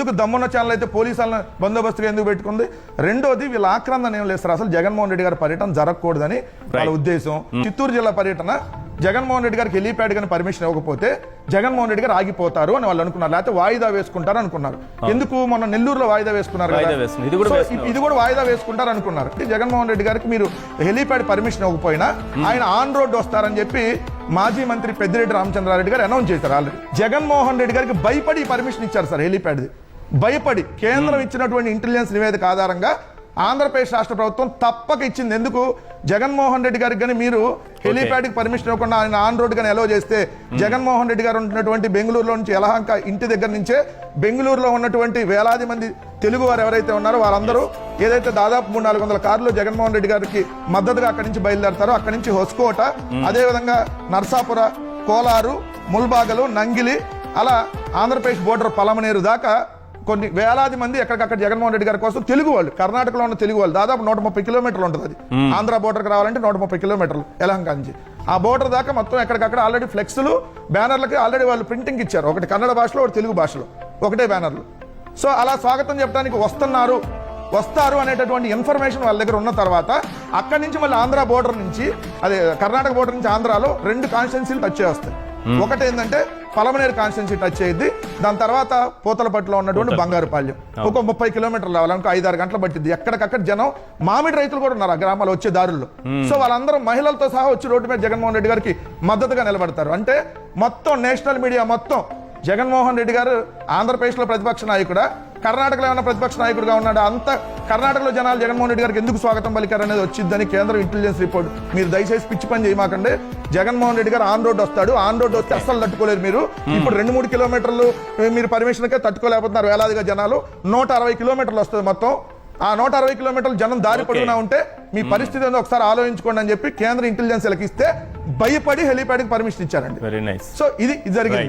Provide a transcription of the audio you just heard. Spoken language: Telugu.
ఎందుకు దమ్మున్న ఛానల్ అయితే పోలీసులను బందోబస్తుగా ఎందుకు పెట్టుకుంది? రెండోది వీళ్ళ ఆక్రందన ఏం లేదు అసలు జగన్మోహన్ రెడ్డి గారి పర్యటన జరగకూడదని వాళ్ళ ఉద్దేశం. చిత్తూరు జిల్లా పర్యటన జగన్మోహన్ రెడ్డి గారికి హెలీప్యాడ్ కానీ పర్మిషన్ ఇవ్వకపోతే జగన్మోహన్ రెడ్డి గారు ఆగిపోతారు అని వాళ్ళు అనుకున్నారు. లేకపోతే వాయిదా వేసుకుంటారు అనుకున్నారు. ఎందుకు మొన్న నెల్లూరులో వాయిదా వేసుకున్నారు. ఇది కూడా వాయిదా వేసుకుంటారు అనుకున్నారు. జగన్మోహన్ రెడ్డి గారికి మీరు హెలీప్యాడ్ పర్మిషన్ ఇవ్వకపోయినా ఆయన ఆన్ రోడ్ వస్తారని చెప్పి మాజీ మంత్రి పెద్దిరెడ్డి రామచంద్రారెడ్డి గారు అనౌన్స్ చేశారు ఆల్రెడీ. జగన్మోహన్ రెడ్డి గారికి భయపడి పర్మిషన్ ఇచ్చారు సార్ హెలీప్యాడ్ భయపడి కేంద్రం ఇచ్చినటువంటి ఇంటెలిజెన్స్ నివేదిక ఆధారంగా ఆంధ్రప్రదేశ్ రాష్ట్ర ప్రభుత్వం తప్పక ఇచ్చింది. ఎందుకు? జగన్మోహన్ రెడ్డి గారికి కానీ మీరు హెలీప్యాడ్కి పర్మిషన్ ఇవ్వకుండా ఆయన ఆన్ రోడ్ కానీ ఎలో చేస్తే జగన్మోహన్ రెడ్డి గారు ఉంటున్నటువంటి బెంగళూరులో నుంచి యలహంక ఇంటి దగ్గర నుంచే బెంగళూరులో ఉన్నటువంటి వేలాది మంది తెలుగు వారు ఎవరైతే ఉన్నారో వారందరూ ఏదైతే దాదాపు మూడు నాలుగు వందల కార్లు జగన్మోహన్ రెడ్డి గారికి మద్దతుగా అక్కడి నుంచి బయలుదేరతారో అక్కడి నుంచి హొస్కోట అదేవిధంగా నర్సాపుర కోలారు ముల్బాగలు నంగిలి అలా ఆంధ్రప్రదేశ్ బోర్డర్ పలమనేరు దాకా కొన్ని వేలాది మంది ఎక్కడికక్కడ జగన్మోహన్ రెడ్డి గారి కోసం తెలుగు వాళ్ళు కర్ణాటకలో ఉన్న తెలుగు వాళ్ళు దాదాపు నూట ముప్పై కిలోమీటర్లు ఉంటుంది అది. ఆంధ్ర బోర్డర్కి రావాలంటే నూట ముప్పై కిలోమీటర్లు యలహంక నుంచి ఆ బోర్డర్ దాకా మొత్తం ఎక్కడికక్కడ ఆల్రెడీ ఫ్లెక్స్లు బ్యానర్లకి ఆల్రెడీ వాళ్ళు ప్రింటింగ్ ఇచ్చారు. ఒకటి కన్నడ భాషలో ఒకటి తెలుగు భాషలో. ఒకటే బ్యానర్లు. సో అలా స్వాగతం చెప్పడానికి వస్తున్నారు. వస్తారు అనేటటువంటి ఇన్ఫర్మేషన్ వాళ్ళ దగ్గర ఉన్న తర్వాత అక్కడి నుంచి మళ్ళీ ఆంధ్ర బోర్డర్ నుంచి అదే కర్ణాటక బోర్డర్ నుంచి ఆంధ్రాలో రెండు కాన్స్టిట్యున్సీలు టచ్ చేస్తాయి. ఒకటి ఏంటంటే పలమనేరు కాన్స్టిట్యున్సీ టచ్ అయ్యింది దాని తర్వాత పూతలపట్టులో ఉన్నటువంటి బంగారుపాళ్యం ఒక ముప్పై కిలోమీటర్లు రావాలనుకో ఐదు ఆరు గంటలు పట్టింది ఎక్కడికక్కడ జనం మామిడి రైతులు కూడా ఉన్నారు ఆ గ్రామాలు వచ్చే దారుల్లో. సో వాళ్ళందరూ మహిళలతో సహా వచ్చి రోడ్డు మీద జగన్మోహన్ రెడ్డి గారికి మద్దతుగా నిలబడతారు. అంటే మొత్తం నేషనల్ మీడియా మొత్తం జగన్మోహన్ రెడ్డి గారు ఆంధ్రప్రదేశ్లో ప్రతిపక్ష నాయకుడా కర్ణాటకలో ఏమైనా ప్రతిపక్ష నాయకుడిగా ఉన్నాడు అంత కర్ణాటకలో జనాలు జగన్మోహన్ రెడ్డి గారికి ఎందుకు స్వాగతం పలికారు అనేది వచ్చిందని కేంద్ర ఇంటెలిజెన్స్ రిపోర్ట్ మీరు దయచేసి పిచ్చి పని చేయమాకండి. జగన్మోహన్ రెడ్డి గారు ఆన్ రోడ్ వస్తాడు. ఆన్ రోడ్ వస్తే అస్సలు తట్టుకోలేరు మీరు. ఇప్పుడు రెండు మూడు కిలోమీటర్లు మీరు పర్మిషన్కే తట్టుకోలేకపోతున్నారు వేలాదిగా జనాలు. నూట అరవై కిలోమీటర్లు వస్తుంది మొత్తం. ఆ నూట అరవై కిలోమీటర్లు జనం దారి పొడుగునా ఉంటే మీ పరిస్థితి ఏందో ఒకసారి ఆలోచించుకోండి అని చెప్పి కేంద్ర ఇంటెలిజెన్స్ ఇస్తే భయపడి హెలీప్యాడ్కి పర్మిషన్ ఇచ్చారండి. వెరీ నైస్ సో ఇది జరిగింది.